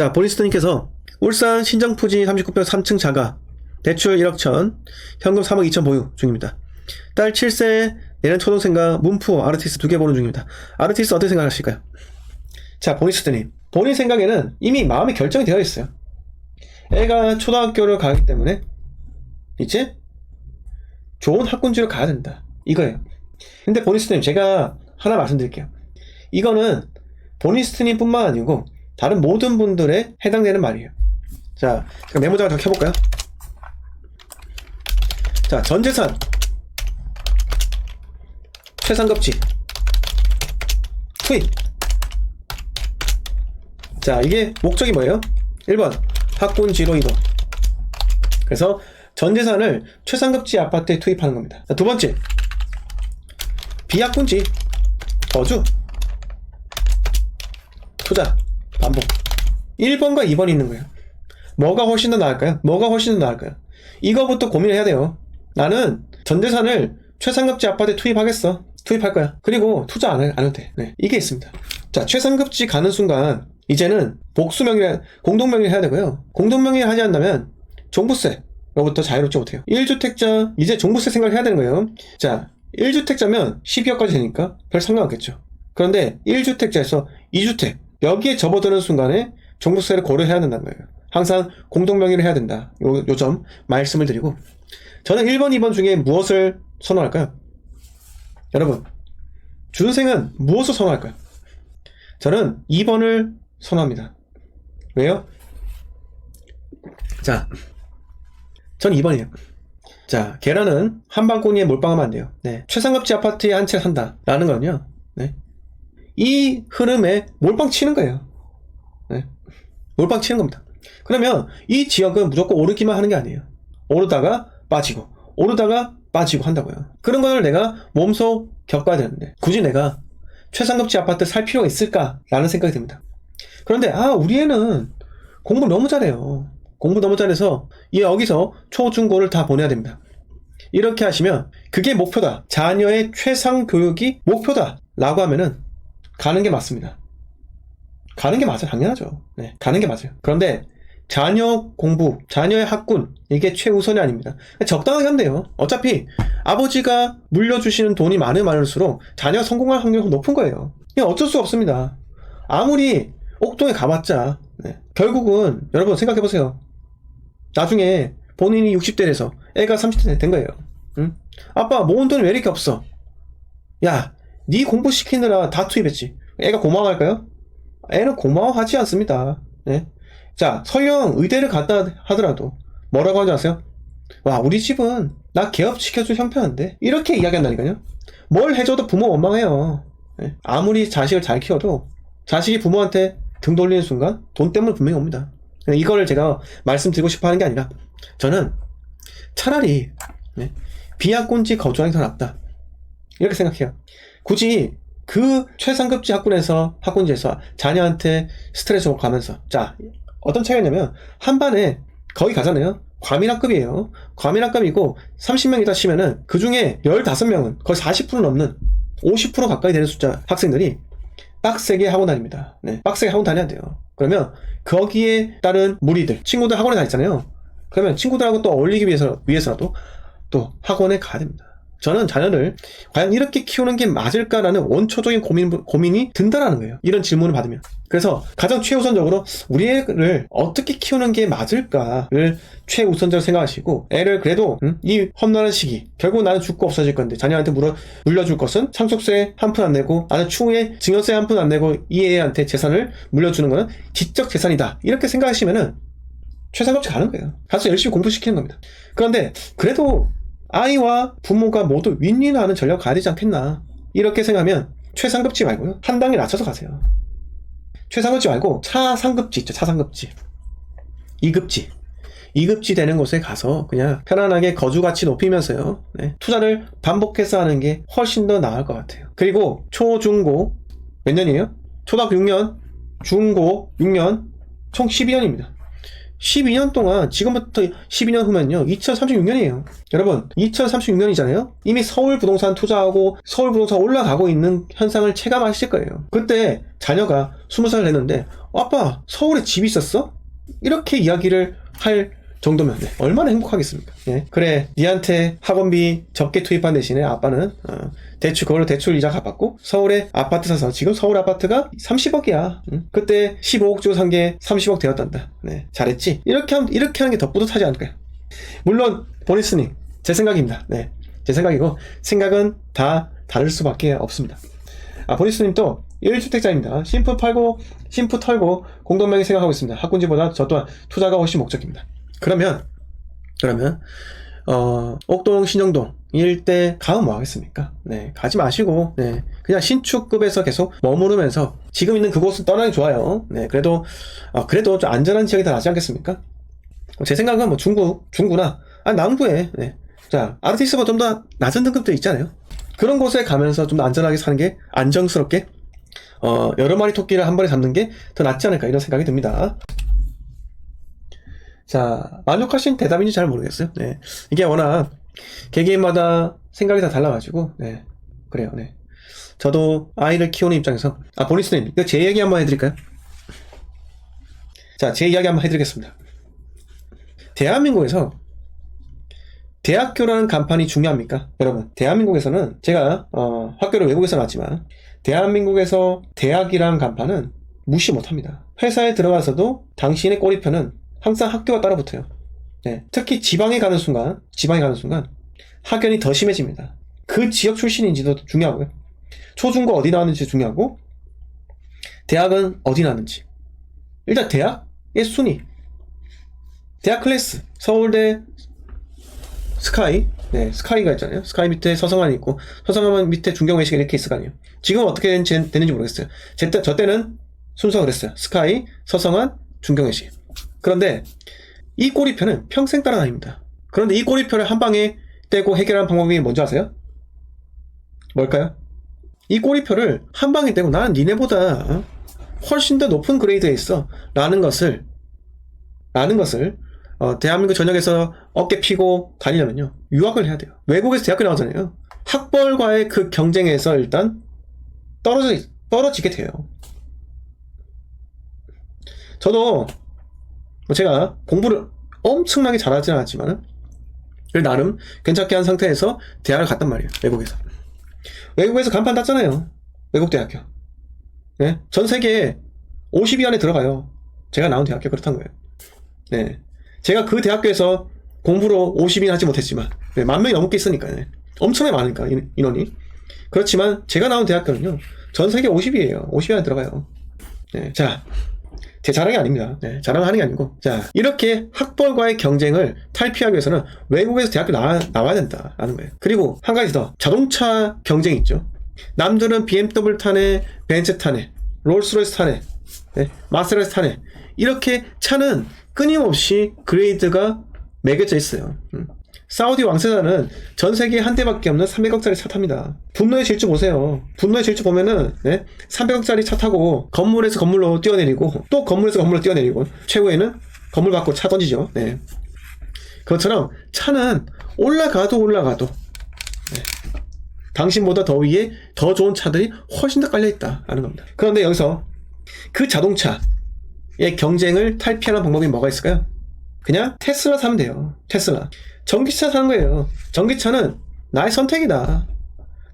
자, 보리스터님께서 울산 신정푸지 39평 3층 자가 대출 1억 천, 현금 3억 2천 보유 중입니다. 딸 7세 내년 초등생과 문프 아르티스 두 개 보는 중입니다. 아르티스 어떻게 생각하실까요? 자, 보리스터님. 본인 생각에는 이미 마음이 결정이 되어 있어요. 애가 초등학교를 가기 때문에 이제 좋은 학군지로 가야 된다. 이거예요. 근데 보니스트님 제가 하나 말씀드릴게요. 이거는 보니스트님 뿐만 아니고 다른 모든 분들에 해당되는 말이에요. 자, 제가 메모장을 더 켜볼까요? 자, 전재산 최상급지 투입 자, 이게 목적이 뭐예요? 1번 학군지로 이동 그래서 전 재산을 최상급지 아파트에 투입하는 겁니다. 자, 두 번째, 비학군지, 거주, 투자, 반복. 1번과 2번이 있는 거예요. 뭐가 훨씬 더 나을까요? 뭐가 훨씬 더 나을까요? 이거부터 고민을 해야 돼요. 나는 전 재산을 최상급지 아파트에 투입하겠어. 투입할 거야. 그리고 투자 안, 해도 돼. 네, 이게 있습니다. 자, 최상급지 가는 순간, 이제는 복수명의, 공동명의 해야 되고요. 공동명의 하지 않는다면, 종부세, 로부터 자유롭지 못해요. 1주택자, 이제 종부세 생각을 해야 되는 거예요. 자, 1주택자면 12억까지 되니까 별 상관 없겠죠. 그런데 1주택자에서 2주택, 여기에 접어드는 순간에 종부세를 고려해야 된다는 거예요. 항상 공동명의를 해야 된다. 요, 요점 말씀을 드리고. 저는 1번, 2번 중에 무엇을 선호할까요? 여러분, 준생은 무엇을 선호할까요? 저는 2번을 선호합니다. 왜요? 자, 전 2번이에요. 자, 계란은 한방꼬니에 몰빵하면 안 돼요. 네. 최상급지 아파트에 한 채 산다. 라는 건요. 네. 이 흐름에 몰빵 치는 거예요. 네. 몰빵 치는 겁니다. 그러면 이 지역은 무조건 오르기만 하는 게 아니에요. 오르다가 빠지고, 오르다가 빠지고 한다고요. 그런 거를 내가 몸소 겪어야 되는데, 굳이 내가 최상급지 아파트 살 필요가 있을까라는 생각이 듭니다. 그런데, 아, 우리 애는 공부 너무 잘해요. 공부 너무 잘해서 이 여기서 초, 중, 고를 다 보내야 됩니다. 이렇게 하시면 그게 목표다. 자녀의 최상 교육이 목표다. 라고 하면은 가는 게 맞습니다. 가는 게 맞아. 당연하죠. 네, 가는 게 맞아요. 그런데 자녀 공부, 자녀의 학군, 이게 최우선이 아닙니다. 적당하게 돼요. 어차피 아버지가 물려주시는 돈이 많으면 많을수록 자녀가 성공할 확률이 높은 거예요. 그냥 어쩔 수 없습니다. 아무리 옥동에 가봤자, 네, 결국은 여러분 생각해보세요. 나중에 본인이 60대 돼서 애가 30대 된 거예요. 응? 아빠 모은 돈이 왜 이렇게 없어? 야, 네 공부 시키느라 다 투입했지. 애가 고마워할까요? 애는 고마워하지 않습니다. 네? 자, 설령 의대를 갔다 하더라도 뭐라고 하지 아세요? 와, 우리 집은 나 개업 시켜줄 형편인데 이렇게 이야기한다니까요. 뭘 해줘도 부모 원망해요. 네? 아무리 자식을 잘 키워도 자식이 부모한테 등 돌리는 순간 돈 때문에 분명히 옵니다. 이거를 제가 말씀드리고 싶어 하는 게 아니라 저는 차라리 네, 비학군지 거주하는 게 더 낫다. 이렇게 생각해요. 굳이 그 최상급지 학군에서 학군지에서 자녀한테 스트레스 를 가면서 자 어떤 차이가 있냐면 한 반에 거의 가잖아요. 과밀학급이에요. 과밀학급이고 30명이다 치면은 그 중에 15명은 거의 40% 넘는 50% 가까이 되는 숫자 학생들이 빡세게 학원 다닙니다. 네, 빡세게 학원 다녀야 돼요. 그러면 거기에 따른 무리들, 친구들 학원에 다니잖아요. 그러면 친구들하고 또 어울리기 위해서, 위해서라도 또 학원에 가야 됩니다. 저는 자녀를 과연 이렇게 키우는 게 맞을까라는 원초적인 고민, 고민이 든다라는 거예요. 이런 질문을 받으면. 그래서 가장 최우선적으로 우리 애를 어떻게 키우는 게 맞을까를 최우선적으로 생각하시고 애를 그래도 음? 이 험난한 시기 결국 나는 죽고 없어질 건데 자녀한테 물어, 물려줄 것은 상속세 한 푼 안 내고 나는 추후에 증여세 한 푼 안 내고 이 애한테 재산을 물려주는 거는 지적 재산이다 이렇게 생각하시면은 최상급지 가는 거예요. 가서 열심히 공부시키는 겁니다. 그런데 그래도 아이와 부모가 모두 윈윈하는 전략을 가야 되지 않겠나. 이렇게 생각하면 최상급지 말고요. 한 단계 낮춰서 가세요. 최상급지 말고 차상급지 있죠. 차상급지. 2급지. 2급지 되는 곳에 가서 그냥 편안하게 거주 가치 높이면서요. 네. 투자를 반복해서 하는 게 훨씬 더 나을 것 같아요. 그리고 초, 중, 고. 몇 년이에요? 초등학교 6년, 중고 6년, 총 12년입니다. 12년 동안 지금부터 12년 후면요 2036년이에요. 여러분 2036년이잖아요? 이미 서울 부동산 투자하고 서울 부동산 올라가고 있는 현상을 체감하실 거예요. 그때 자녀가 20살 됐는데 아빠 서울에 집 있었어? 이렇게 이야기를 할 정도면 네, 얼마나 행복하겠습니까? 예. 그래, 니한테 학원비 적게 투입한 대신에 아빠는 어, 대출 그걸로 대출 이자 갚았고 서울에 아파트 사서 지금 서울 아파트가 30억이야. 그때 15억 주고 산 게 30억 되었단다. 네, 잘했지. 이렇게 하면 이렇게 하는 게 더 뿌듯하지 않을까요? 물론 보니스님 제 생각입니다. 네, 제 생각이고 생각은 다 다를 수밖에 없습니다. 아, 보니스님도 1주택자입니다. 심프 팔고, 심프 털고, 공동명의 생각하고 있습니다. 학군지보다 저 또한 투자가 훨씬 목적입니다. 그러면, 그러면, 어, 옥동, 신영동, 일대 가면 뭐 하겠습니까? 네, 가지 마시고, 네, 그냥 신축급에서 계속 머무르면서, 지금 있는 그곳은 떠나기 좋아요. 네, 그래도, 아, 그래도 좀 안전한 지역이 더 낫지 않겠습니까? 제 생각은 뭐 중구, 중구나, 아, 남구에, 네. 자, 아르티스가 좀 더 낮은 등급도 있잖아요. 그런 곳에 가면서 좀 더 안전하게 사는 게 안정스럽게 어, 여러 마리 토끼를 한 번에 잡는 게 더 낫지 않을까 이런 생각이 듭니다. 자, 만족하신 대답인지 잘 모르겠어요. 네. 이게 워낙 개개인마다 생각이 다 달라가지고, 네. 그래요, 네. 저도 아이를 키우는 입장에서, 아, 보니스님, 이거 제 얘기 한번 해드릴까요? 자, 제 이야기 한번 해드리겠습니다. 대한민국에서 대학교라는 간판이 중요합니까? 여러분, 대한민국에서는 제가 어, 학교를 외국에서 나왔지만 대한민국에서 대학이라는 간판은 무시 못합니다. 회사에 들어가서도 당신의 꼬리표는 항상 학교가 따라붙어요. 네, 특히 지방에 가는 순간, 지방에 가는 순간 학연이 더 심해집니다. 그 지역 출신인지도 중요하고요. 초중고 어디 나왔는지 중요하고 대학은 어디 나왔는지. 일단 대학의 순위. 대학 클래스. 서울대 스카이. 네 스카이가 있잖아요. 스카이 밑에 서성환이 있고 서성환 밑에 중경외식 이렇게 있을 거 아니에요. 지금 어떻게 되는지, 모르겠어요. 제 때, 저 때는 순서가 그랬어요. 스카이 서성환 중경외식 그런데 이 꼬리표는 평생 따라다닙니다 그런데 이 꼬리표를 한 방에 떼고 해결하는 방법이 뭔지 아세요? 뭘까요? 이 꼬리표를 한 방에 떼고 나는 니네보다 어? 훨씬 더 높은 그레이드에 있어 라는 것을 라는 것을 어, 대한민국 전역에서 어깨 피고 다니려면요 유학을 해야 돼요 외국에서 대학교 나오잖아요 학벌과의 그 경쟁에서 일단 떨어지, 떨어지게 돼요 저도 뭐 제가 공부를 엄청나게 잘하지는 않았지만 나름 괜찮게 한 상태에서 대학을 갔단 말이에요 외국에서. 외국에서 간판 땄잖아요 외국 대학교. 네? 전 세계에 50위 안에 들어가요. 제가 나온 대학교 그렇단 거예요. 네. 제가 그 대학교에서 공부로 50인 하지 못했지만 네, 만 명이 넘게 있으니까 네. 엄청나게 많으니까 인- 인원이. 그렇지만 제가 나온 대학교는요 전 세계 50위에요. 50위 안에 들어가요. 네, 자, 제 자랑이 아닙니다. 네, 자랑하는 게 아니고. 자 이렇게 학벌과의 경쟁을 탈피하기 위해서는 외국에서 대학교 나와, 나와야 된다라는 거예요. 그리고 한 가지 더 자동차 경쟁이 있죠. 남들은 BMW 타네 벤츠 타네 롤스로이스 타네 네, 마세라티 타네. 이렇게 차는 끊임없이 그레이드가 매겨져 있어요. 음. 사우디 왕세자는 전 세계에 한 대밖에 없는 300억짜리 차 탑니다. 분노의 질주 보세요. 분노의 질주 보면은 네? 300억짜리 차 타고 건물에서 건물로 뛰어내리고 또 건물에서 건물로 뛰어내리고 최후에는 건물 밖으로 차 던지죠. 네. 그것처럼 차는 올라가도 올라가도 네. 당신보다 더 위에 더 좋은 차들이 훨씬 더 깔려 있다라는 겁니다. 그런데 여기서 그 자동차 의 경쟁을 탈피하는 방법이 뭐가 있을까요? 그냥 테슬라 사면 돼요. 테슬라. 전기차 사는 거예요. 전기차는 나의 선택이다.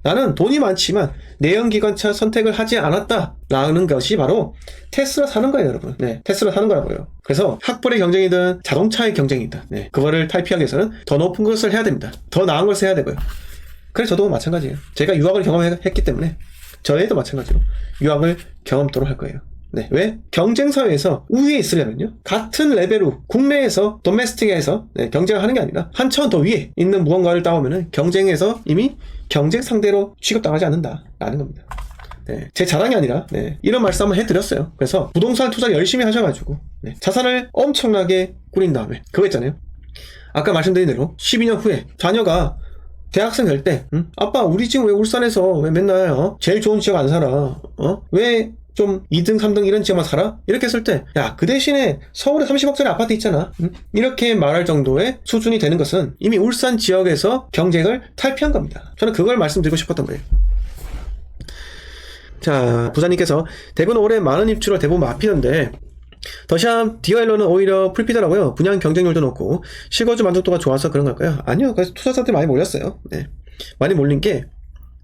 나는 돈이 많지만 내연기관차 선택을 하지 않았다라는 것이 바로 테슬라 사는 거예요, 여러분. 네, 테슬라 사는 거라고요. 그래서 학벌의 경쟁이든 자동차의 경쟁이든 네, 그거를 탈피하기 위해서는 더 높은 것을 해야 됩니다. 더 나은 것을 해야 되고요. 그래서 저도 마찬가지예요. 제가 유학을 경험했기 때문에 저희도 마찬가지로 유학을 경험토록 할 거예요. 네, 왜? 경쟁 사회에서 우위에 있으려면요. 같은 레벨로 국내에서 도메스틱에서 네, 경쟁을 하는 게 아니라 한 차원 더 위에 있는 무언가를 따오면은 경쟁에서 이미 경쟁 상대로 취급당하지 않는다라는 겁니다. 네, 제 자랑이 아니라 네, 이런 말씀 한번 해드렸어요. 그래서 부동산 투자를 열심히 하셔가지고 네, 자산을 엄청나게 꾸린 다음에 그거 있잖아요. 아까 말씀드린 대로 12년 후에 자녀가 대학생 될 때, 응? 아빠 우리 지금 왜 울산에서 왜 맨날 어? 제일 좋은 지역 안 살아? 어? 왜 좀 2등, 3등 이런 지역만 살아? 이렇게 했을 때, 야, 그 대신에 서울에 30억짜리 아파트 있잖아. 응? 이렇게 말할 정도의 수준이 되는 것은 이미 울산 지역에서 경쟁을 탈피한 겁니다. 저는 그걸 말씀드리고 싶었던 거예요. 자, 부사님께서 대구는 올해 많은 입주를 대부분 마피던데 더샵 디와일러는 오히려 풀피더라고요. 분양 경쟁률도 높고 실거주 만족도가 좋아서 그런 걸까요? 아니요. 그래서 투자자들이 많이 몰렸어요. 네. 많이 몰린 게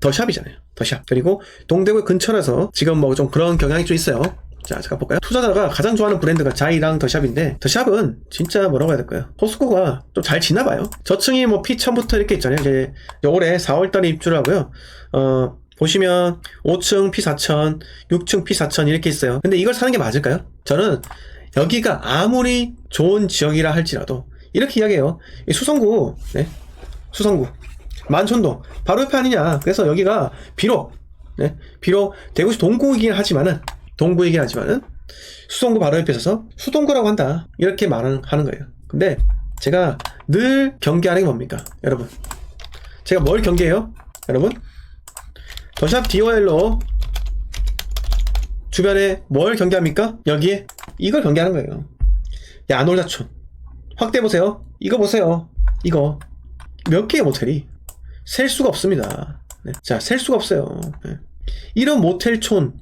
더샵이잖아요. 더샵. 그리고 동대구 근처라서 지금 뭐 좀 그런 경향이 좀 있어요. 자, 잠깐 볼까요? 투자자가 가장 좋아하는 브랜드가 자이랑 더샵인데 더샵은 진짜 뭐라고 해야 될까요? 포스코가 좀 잘 지나 봐요. 저층이 뭐 P1000부터 이렇게 있잖아요. 이제 올해 4월달에 입주를 하고요. 어, 보시면 5층 P4000, 6층 P4000 이렇게 있어요. 근데 이걸 사는 게 맞을까요? 저는 여기가 아무리 좋은 지역이라 할지라도 이렇게 이야기해요. 이 수성구, 네. 수성구. 만촌동 바로 옆에 아니냐. 그래서 여기가 비록 네, 비록 대구시 동구이긴 하지만은 동구이긴 하지만은 수성구 바로 옆에 있어서 수동구라고 한다. 이렇게 말하는 하는 거예요. 근데 제가 늘 경계하는 게 뭡니까? 여러분. 제가 뭘 경계해요? 여러분. 더샵 디오엘로 주변에 뭘 경계합니까? 여기에 이걸 경계하는 거예요. 야놀자촌. 확대해 보세요. 이거 보세요. 이거 몇 개의 모텔이 셀 수가 없습니다. 네. 자, 셀 수가 없어요. 네. 이런 모텔촌이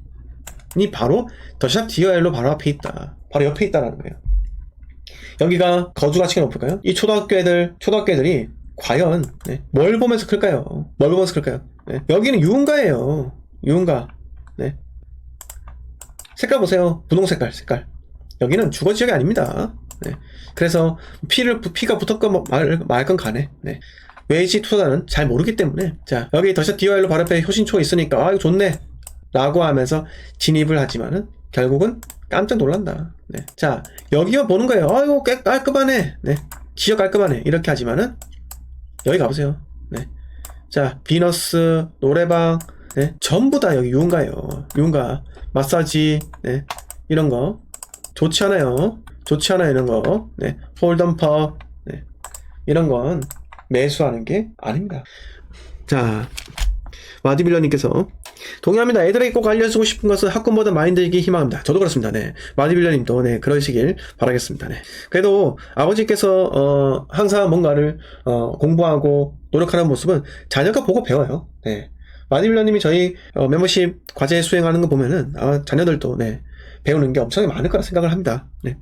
바로 더샵 디어엘로 바로 앞에 있다. 바로 옆에 있다라는 거예요. 여기가 거주 가치가 높을까요? 이 초등학교 애들, 초등학교 애들이 과연 네, 뭘 보면서 클까요? 뭘 보면서 클까요? 네. 여기는 유흥가예요. 유흥가. 네. 색깔 보세요. 분홍 색깔, 색깔. 여기는 주거 지역이 아닙니다. 네. 그래서 피를 피가 붙었건 말, 말건 간에 네. 외지 투자자는 잘 모르기 때문에 자 여기 더샷 디와일로 바로 옆에 효신초가 있으니까 아 이거 좋네 라고 하면서 진입을 하지만은 결국은 깜짝 놀란다 네. 자 여기만 보는 거예요 아 이거 깨 깔끔하네 네. 지역 깔끔하네 이렇게 하지만은 여기 가보세요 네. 자 비너스 노래방 네. 전부 다 여기 유흥가예요 유흥가 마사지 네. 이런 거 좋지 않아요 좋지 않아요 이런 거 네. 폴덤퍼 네. 이런 건 매수하는 게 아닙니다. 자, 마디빌러님께서 동의합니다. 애들에게 꼭 알려주고 싶은 것은 학군보다 마인드이기 희망합니다. 저도 그렇습니다. 네. 마디빌러님도 네 그러시길 바라겠습니다. 네. 그래도 아버지께서 어, 항상 뭔가를 어, 공부하고 노력하는 모습은 자녀가 보고 배워요. 네. 마디빌러님이 저희 어, 멤버십 과제 수행하는 거 보면은 아, 자녀들도 네 배우는 게 엄청 많을 거라 생각을 합니다. 네.